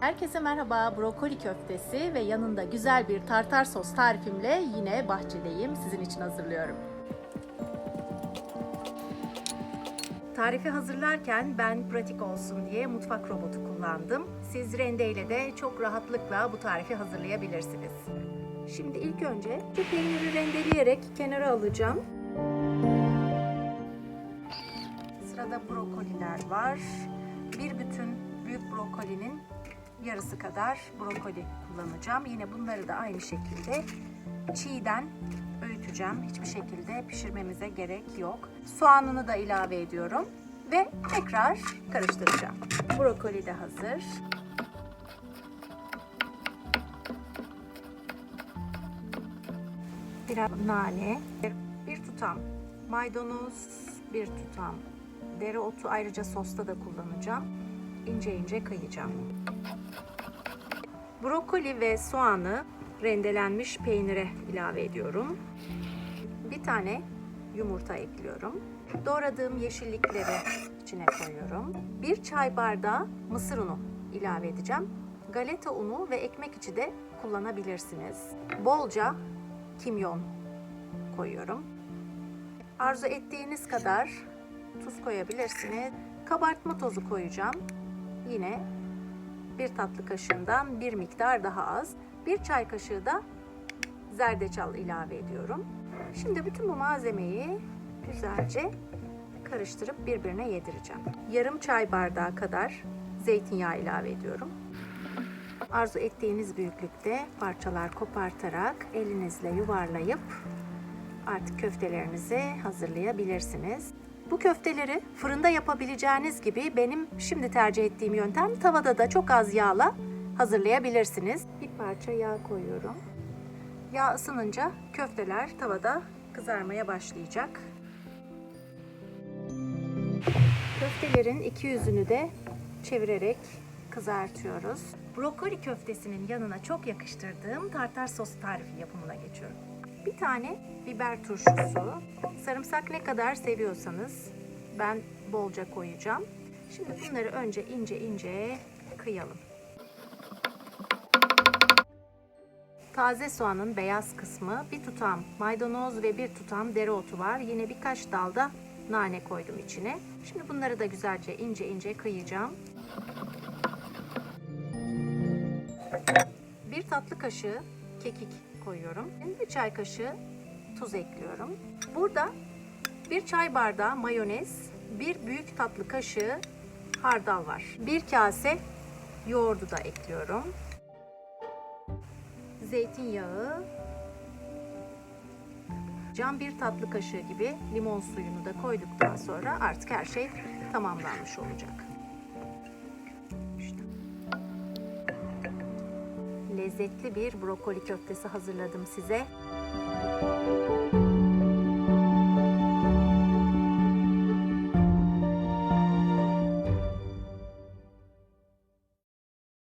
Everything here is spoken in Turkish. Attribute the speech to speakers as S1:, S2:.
S1: Herkese merhaba. Brokoli köftesi ve yanında güzel bir tartar sos tarifimle yine bahçedeyim. Sizin için hazırlıyorum. Tarifi hazırlarken ben pratik olsun diye mutfak robotu kullandım. Siz rendeyle de çok rahatlıkla bu tarifi hazırlayabilirsiniz. Şimdi ilk önce şu peyniri rendeleyerek kenara alacağım. Sırada brokoliler var. Bir bütün büyük brokolinin yarısı kadar brokoli kullanacağım. Yine bunları da aynı şekilde çiğden öğüteceğim. Hiçbir şekilde pişirmemize gerek yok. Soğanını da ilave ediyorum ve tekrar karıştıracağım. Brokoli de hazır. Biraz nane, bir tutam maydanoz, bir tutam dereotu ayrıca sosta da kullanacağım. İnce ince kıyacağım. Brokoli ve soğanı rendelenmiş peynire ilave ediyorum. Bir tane yumurta ekliyorum. Doğradığım yeşillikleri içine koyuyorum. Bir çay bardağı mısır unu ilave edeceğim. Galeta unu ve ekmek içi de kullanabilirsiniz. Bolca kimyon koyuyorum. Arzu ettiğiniz kadar tuz koyabilirsiniz. Kabartma tozu koyacağım. Yine bir tatlı kaşığından bir miktar daha az. Bir çay kaşığı da zerdeçal ilave ediyorum. Şimdi bütün bu malzemeyi güzelce karıştırıp birbirine yedireceğim. Yarım çay bardağı kadar zeytinyağı ilave ediyorum. Arzu ettiğiniz büyüklükte parçalar kopartarak elinizle yuvarlayıp artık köftelerinizi hazırlayabilirsiniz. Bu köfteleri fırında yapabileceğiniz gibi benim şimdi tercih ettiğim yöntem tavada da çok az yağla hazırlayabilirsiniz. Bir parça yağ koyuyorum. Yağ ısınınca köfteler tavada kızarmaya başlayacak. Köftelerin iki yüzünü de çevirerek kızartıyoruz. Brokoli köftesinin yanına çok yakıştırdığım tartar sos tarifi yapımına geçiyorum. Bir tane biber turşusu. Sarımsak ne kadar seviyorsanız ben bolca koyacağım. Şimdi bunları önce ince ince kıyalım. Taze soğanın beyaz kısmı, bir tutam maydanoz ve bir tutam dereotu var. Yine birkaç dal da nane koydum içine. Şimdi bunları da güzelce ince ince kıyacağım. Bir tatlı kaşığı kekik koyuyorum. Bir çay kaşığı tuz ekliyorum. Burada bir çay bardağı mayonez, bir büyük tatlı kaşığı hardal var. Bir kase yoğurdu da ekliyorum. Zeytinyağı, cam bir tatlı kaşığı gibi limon suyunu da koyduktan sonra artık her şey tamamlanmış olacak. lezzetli bir brokoli köftesi hazırladım size.